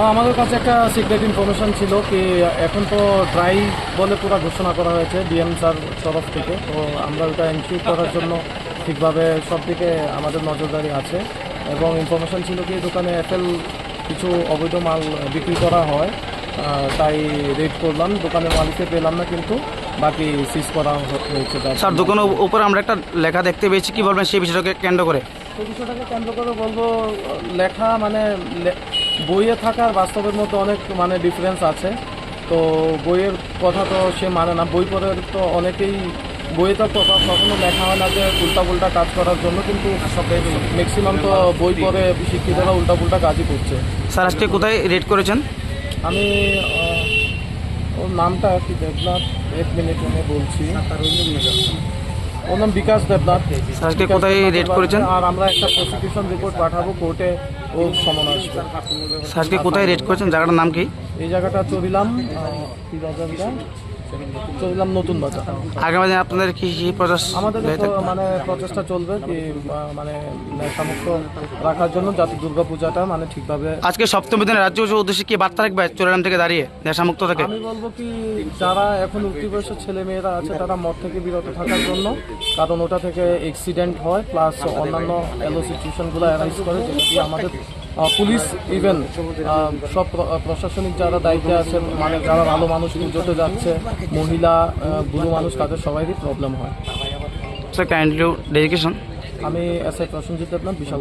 আমাদের কাছে একটা সিক্রেট ইনফরমেশন ছিল কি এখন তো ড্রাই বলে পুরো ঘোষণা করা হয়েছে ডিএম স্যার তরফ থেকে। তো আমরা ওটা এনশিওর করার জন্য ঠিকভাবে সব দিকে আমাদের নজরদারি আছে। এবং ইনফরমেশন ছিল কি দোকানে এফএল কিছু অবৈধ মাল বিক্রি করা হয়। তাই রেড করলাম দোকানের মালিককে পেলাম না কিন্তু বাকি সিজ করা হয়েছে স্যার দোকানের উপরে আমরা একটা লেখা দেখতে পেয়েছি কী বলবেন সেই বিষয়টাকে কেন্দ্র করে? সেই বিষয়টাকে কেন্দ্র করে বলব লেখা মানে বইয়ে থাকার বাস্তবের মধ্যে অনেক মানে ডিফারেন্স আছে। তো বইয়ের কথা তো সে মানে না বই পড়ে তো অনেকেই বইয়ে তো কখনো লেখা হয় না যে উল্টাপুল্টা কাজ করার জন্য কিন্তু ম্যাক্সিমাম তো বই পড়ে শিক্ষিতরা উল্টাপুল্টা কাজই করছে। স্যার আজকে কোথায় রেড করেছেন? আমি ওর নামটা কি দেবনাথ এক মিনিট আমি বলছি। ওর নাম বিকাশ দেবনাথ। আজকে কোথায় রেড করেছেন? আর আমরা একটা প্রসিকিউশন রিপোর্ট পাঠাবো কোর্টে ও সমন আসবে। আজকে কোথায় রেড করেছেন? জায়গাটার নাম কি? এই জায়গাটা বাজারটা চলিলাম নতুন বাজার। আগামী দিনে আপনাদের কি কি প্রচার আমাদের মানে প্রচেষ্টা চলবে কি মানে নেশামুক্ত রাখার জন্য যাতে দুর্গা পূজাটা মানে ঠিকভাবে আজকে সপ্তমী দিনে রাজ্য উদ্দেশ্যে কি বার্তা রাখবে চোরাম থেকে দাঁড়িয়ে নেশামুক্ত থেকে? আমি বলব কি যারা এখন উঠতি বয়সের ছেলে মেয়েরা আছে তারা মদ থেকে বিরত থাকার জন্য কারণ ওটা থেকে অ্যাক্সিডেন্ট হয় প্লাস অন্যান্য এলো সিচুয়েশনগুলো অ্যারাইজ করে যেটা দিয়ে আমাদের পুলিশ ইভেন সব প্রশাসনিক যারা দায়িত্বে আছেন মানে যারা ভালো মানুষ পুজোতে যাচ্ছে মহিলা বুড়ো মানুষ তাদের সবারই প্রবলেম হয়। স্যার কাইন্ডলি ডেডিকেশন আমি এস আই প্রসেনজিৎ আপনার বিশাল